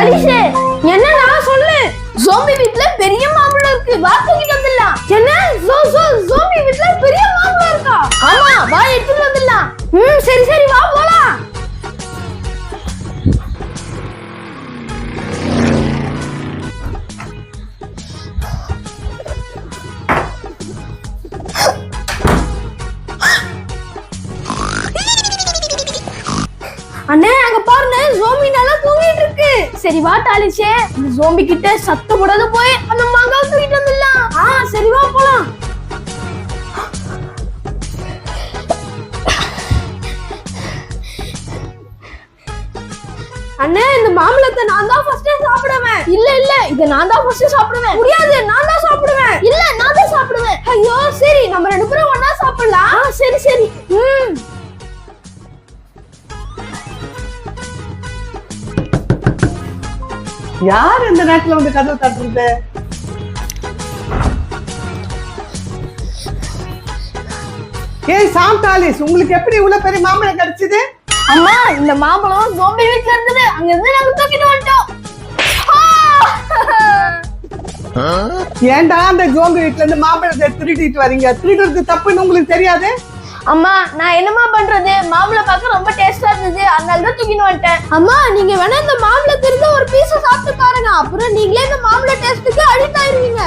தாலிஷே என்னன்னா சொல்லு? ஜோம்பி வீட்ல பெரிய மாம்பழம் இருக்கு. வா தூக்கிட்டு வந்துடலாம். என்ன? ஜோ ஜோ ஜோம்பி வீட்ல பெரிய மாம்பழம் இருக்கா? ஆமா வா எடுத்துட்டு வந்துடலாம். ம் சரி சரி வா போலாம். அண்ணே அங்க பாருங்க ஜோம்பி நல்லா தூங்கிட்டு சரி வா டாலிஷே இந்த ஜோம்பி கிட்ட சத்தம் போடாத போய் அந்த மாங்காவை தூக்கிட்டு வந்துடலாம். ஆ சரி வா போலாம். அண்ணே இந்த மாம்பழத்தை நான் தான் ஃபர்ஸ்டே சாப்பிடுவேன். இல்ல இல்ல இத நான் தான் ஃபர்ஸ்ட் சாப்பிடுவேன். முடியாது நான் தான் சாப்பிடுவேன். இல்ல நான் தான் சாப்பிடுவேன். ஐயோ சரி நம்ம ரெண்டு பேரும் ஒண்ணா சாப்பிடலாம். சரி சரி. ம். யார் இந்த நேரத்துல வந்து கதவு தட்டுறது? ஏய் சாந்தாலிஸ் உங்களுக்கு எப்படி இவ்வளவு பெரிய மாம்பழம் கிடைச்சது? அம்மா இந்த மாம்பழம் ஜோம்பி வீட்ல இருந்தது. அங்க இருந்து நாங்க தூக்கிட்டு வந்துட்டோம்! ஏன்டா அந்த ஜோம்பி வீட்ல இருந்து மாம்பழத்தை திருடிட்டு வரீங்க? திருடுறது தப்புன்னு உங்களுக்கு தெரியாது? அம்மா நான் என்னம்மா பண்றது? மாம்பழம் பார்க்க ரொம்ப டேஸ்டா இருந்தது. அதனால தான் தூக்கிட்டு வந்துட்டேன். அம்மா நீங்க வேணா இந்த மாம்பழத்தை இருந்து ஒரு பீஸ சாப்பிட்டு பாருங்க. அப்புறம் நீங்களே இந்த மாம்பழ டேஸ்ட்டுக்கு அடிக்ட் ஆயிருவீங்க.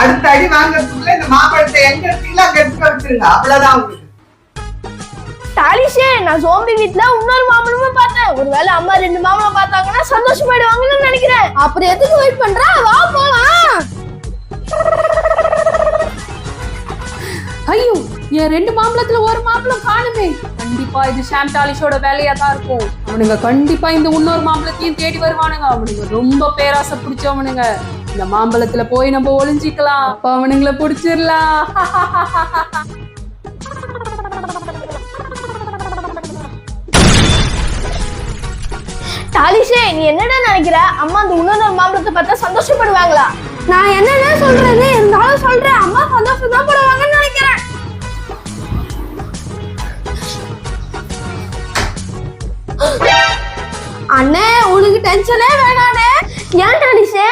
அடுத்த அடி வாங்குறதுக்குள்ள இந்த மாம்பழத்தை எங்க இருக்கீங்களோ அங்க எடுத்து வச்சிருங்க. அவ்வளவுதான் உங்களுக்கு. தாலிஷே நான் ஜோம்பி வீட்ல இன்னொரு மாம்பழமும் பார்த்தேன். ஒருவேளை அம்மா ரெண்டு மாம்பழம் பார்த்தாங்கன்னா சந்தோஷமாயிடுவாங்கன்னு நினைக்கிறேன். அப்புறம் எதுக்கு வெயிட் பண்றா? வா போலாம். என் ரெண்டு மாம்பழத்துல ஒரு மாம்பழம் காணுமே. கண்டிப்பா இது ஷாம் டாலிஷோட வேலையா தான் இருக்கும். அவனுங்க கண்டிப்பா இந்த இன்னொரு மாம்பழத்தையும் தேடி வருவானுங்க. அவனுங்க ரொம்ப பேராசை பிடிச்சவனுங்க. இந்த மாம்பழத்துல போய் நம்ம ஒளிஞ்சிக்கலாம். அப்ப அவனுங்களை பிடிச்சிடலாம். தாலிஷே நீ என்னடா நினைக்கிற? அம்மா அந்த இன்னொரு மாம்பழத்தை பார்த்தா சந்தோஷப்படுவாங்களா? நான் என்னென்ன சொல்றது இருந்தாலும் சொல்றேன். அம்மா அண்ணே உனக்கு டென்ஷனே வேணானே ஏன் நிஷே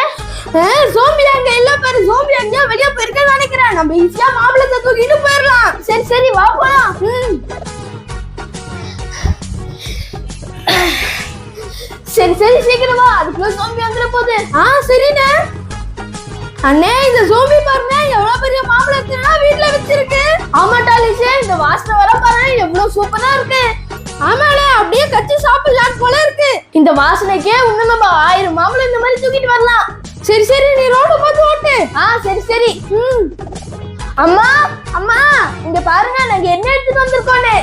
சோம்பியா அங்க இல்ல பாரு சோம்பியா அங்க வெளிய போயிருக்கேன்னு நினைக்கிறேன். நம்ம ஈஸியா மாம்பழத்தை தூக்கிட்டு போயிடலாம் சரி சரி வா போலாம். ம். சரி சரி சீக்கிரம் வா. அதுக்குள்ள சோம்பி வந்துட போகுது. ஆ சரிண்ணே. அண்ணே இந்த சோம்பி பாருங்க எவ்வளவு பெரிய மாம்பழத்தினா வீட்டுல வச்சிருக்கு. ஆமா டாலிஷே இந்த வாசனை வர பாருங்க எவ்வளவு சூப்பரா இருக்கு. ஆமாண்ணே அப்படியே கச்சி சாப்பிடலாம் போல இருக்கு. இந்த வாசனைக்கே இன்னும் நம்ம ஆயிரம் மாம்பழம் இந்த மாதிரி தூக்கிட்டு வரலாம். சரி சரி நீ ரோடு பார்த்து ஓட்டு. ஆ சரி சரி. ம். அம்மா அம்மா இங்க பாருங்க நாங்க என்ன எடுத்துட்டு வந்திருக்கோன்னு.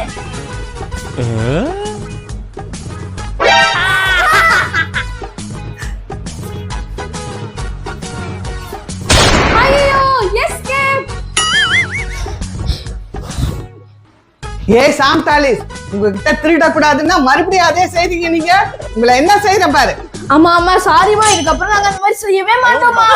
ஐயோ ஏய் சாந்தாலிஸ் உங்ககிட்ட திருடக்கூடாதுன்னா மறுபடியும் அதே செய்றீங்க நீங்க. உங்களை என்ன செய்யறேன் பாரு. ஆமா ஆமா சாரிமா இதுக்கப்புறம் நாங்க அந்த மாதிரி செய்யவே மாட்டோமா?